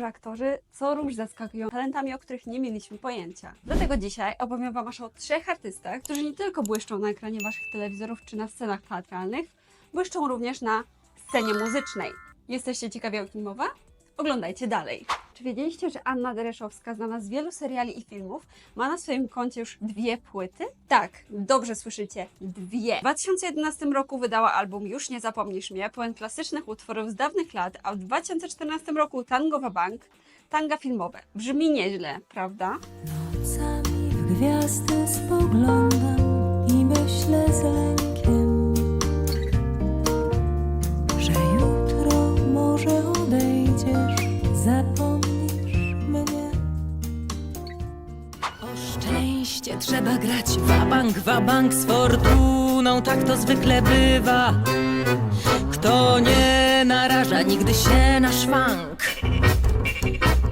Niektórzy aktorzy co róż zaskakują talentami, o których nie mieliśmy pojęcia. Dlatego dzisiaj opowiem Wam aż o trzech artystach, którzy nie tylko błyszczą na ekranie Waszych telewizorów czy na scenach teatralnych, błyszczą również na scenie muzycznej. Jesteście ciekawi o kim mowa? Oglądajcie dalej. Czy wiedzieliście, że Anna Dereszowska, znana z wielu seriali i filmów, ma na swoim koncie już dwie płyty? Tak, dobrze słyszycie, dwie. W 2011 roku wydała album Już nie zapomnisz mnie, pełen klasycznych utworów z dawnych lat, a w 2014 roku Tangowa Bank, tanga filmowe. Brzmi nieźle, prawda? Nocami w gwiazdy spoglądam i myślę z lękiem, zapomnisz mnie. O szczęście trzeba grać wabank, wabank z fortuną, tak to zwykle bywa. Kto nie naraża nigdy się na szwank,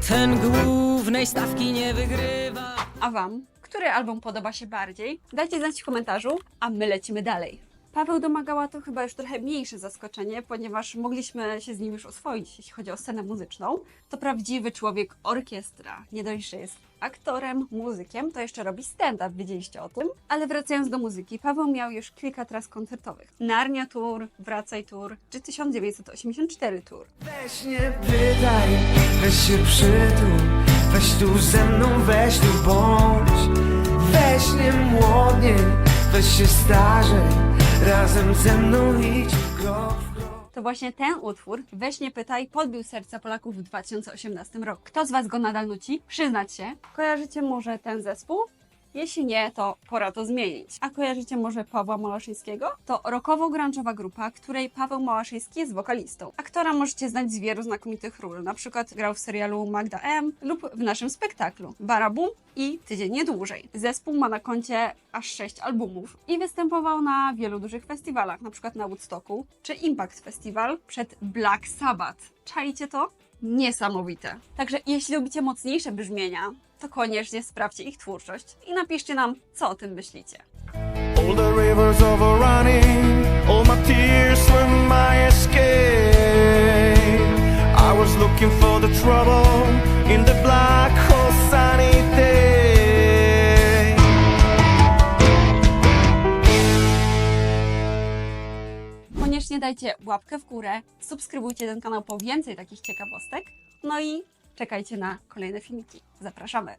ten głównej stawki nie wygrywa. A Wam, który album podoba się bardziej? Dajcie znać w komentarzu, a my lecimy dalej. Paweł Domagała to chyba już trochę mniejsze zaskoczenie, ponieważ mogliśmy się z nim już oswoić, jeśli chodzi o scenę muzyczną. To prawdziwy człowiek orkiestra. Nie dość, że jest aktorem, muzykiem, to jeszcze robi stand-up, wiedzieliście o tym. Ale wracając do muzyki, Paweł miał już kilka tras koncertowych. Narnia Tour, Wracaj Tour, czy 1984 Tour. Weź nie pytaj, weź się przytul Weź tu ze mną, weź tu bądź Weź nie młodnie, weź się starzej Razem ze mną idź krok To właśnie ten utwór, Weź nie pytaj, podbił serca Polaków w 2018 roku. Kto z Was go nadal nuci? Przyznać się. Kojarzycie może ten zespół? Jeśli nie, to pora to zmienić. A kojarzycie może Pawła Małaszyńskiego? To rockowo-grunge'owa grupa, której Paweł Małaszyński jest wokalistą. Aktora możecie znać z wielu znakomitych ról, na przykład grał w serialu Magda M lub w naszym spektaklu Barabum i Tydzień nie dłużej. Zespół ma na koncie aż 6 albumów i występował na wielu dużych festiwalach, na przykład na Woodstocku czy Impact Festival przed Black Sabbath. Czajcie to? Niesamowite. Także jeśli lubicie mocniejsze brzmienia, to koniecznie sprawdźcie ich twórczość i napiszcie nam, co o tym myślicie. All the rivers overrunning All my tears were my escape. I was looking for the trouble In the black hole sunny day. Koniecznie dajcie łapkę w górę, subskrybujcie ten kanał po więcej takich ciekawostek, no i Czekajcie na kolejne filmiki. Zapraszamy!